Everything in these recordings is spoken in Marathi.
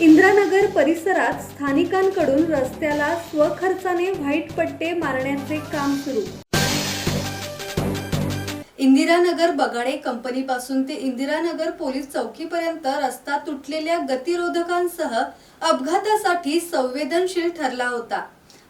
इंद्रानगर परिसरात स्थानिकांकडून रस्त्याला स्वखर्चाने व्हाईट पट्टे मारण्याचे काम सुरू. इंदिरानगर बगाडे कंपनीपासून ते इंदिरानगर पोलीस चौकीपर्यंत रस्ता तुटलेल्या गतिरोधकांसह अपघातासाठी संवेदनशील ठरला होता.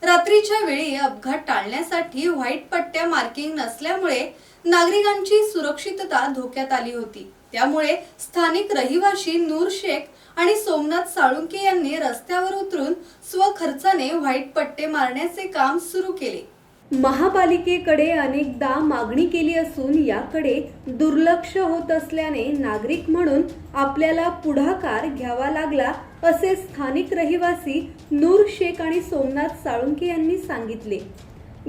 रात्रीच्या वेळी अपघात टाळण्यासाठी व्हाईट पट्ट्या मार्किंग नसल्यामुळे नागरिकांची सुरक्षितता धोक्यात आली होती. त्यामुळे स्थानिक रहिवासी नूर शेख आणि सोमनाथ साळुंके यांनी रस्त्यावर उतरून स्वखर्चाने व्हाईट पट्टे मारण्याचे काम सुरू केले. महापालिकेकडे अनेकदा मागणी केली असून याकडे दुर्लक्ष होत असल्याने नागरिक म्हणून आपल्याला पुढाकार घ्यावा लागला असे स्थानिक रहिवासी नूर शेख आणि सोमनाथ साळुंके यांनी सांगितले.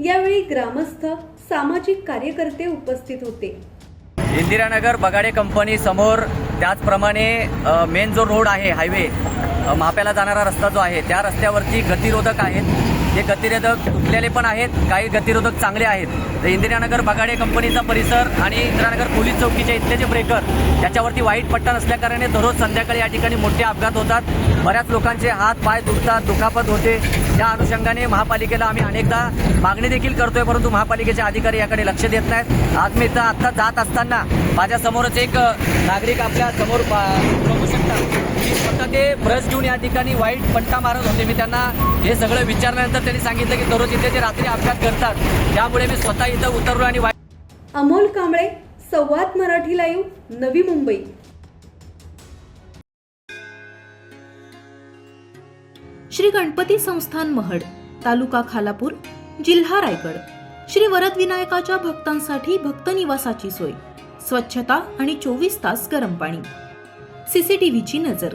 यावेळी ग्रामस्थ सामाजिक कार्यकर्ते उपस्थित होते. इंदिरानगर बगाडे कंपनी समोर त्याचप्रमाणे मेन जो रोड आहे हायवे माप्याला जाणारा रस्ता जो आहे त्या रस्त्यावरती गतिरोधक आहेत. हे गतिरोधक तुटलेले पण आहेत काही गतिरोधक चांगले आहेत. तर इंदिरानगर बगाडे कंपनीचा परिसर आणि इंदिरानगर पोलीस चौकीचे इथले जे ब्रेकर त्याच्यावरती वाईट पट्टा नसल्याकारणे दररोज संध्याकाळी या ठिकाणी मोठे अपघात होतात. बऱ्याच लोकांचे हात पाय दुखतात दुखापत होते. त्या अनुषंगाने महापालिकेला आम्ही अनेकदा मागणी देखील करतोय परंतु महापालिकेचे अधिकारी याकडे लक्ष देत नाहीत. आज मी इथं आत्ता जात असताना माझ्या समोरच एक नागरिक आपल्यासमोर बघू ब्रश घेऊन या ठिकाणी वाईट पट्टा मारत होते. मी त्यांना हे सगळं विचारल्यानंतर त्यांनी सांगितलं की दररोज इथे जे रात्री अपघात करतात त्यामुळे मी स्वतः इथं उतरलो आणि वाईट अमोल कांबळे संवाद मराठी लाईव्ह नवी मुंबई. श्री गणपती संस्थान महड तालुका खालापूर जिल्हा रायगड. श्री वरदविनायकाच्या भक्तांसाठी भक्त निवासाची सोय स्वच्छता आणि चोवीस तास गरम पाणी. सीसीटीव्हीची नजर.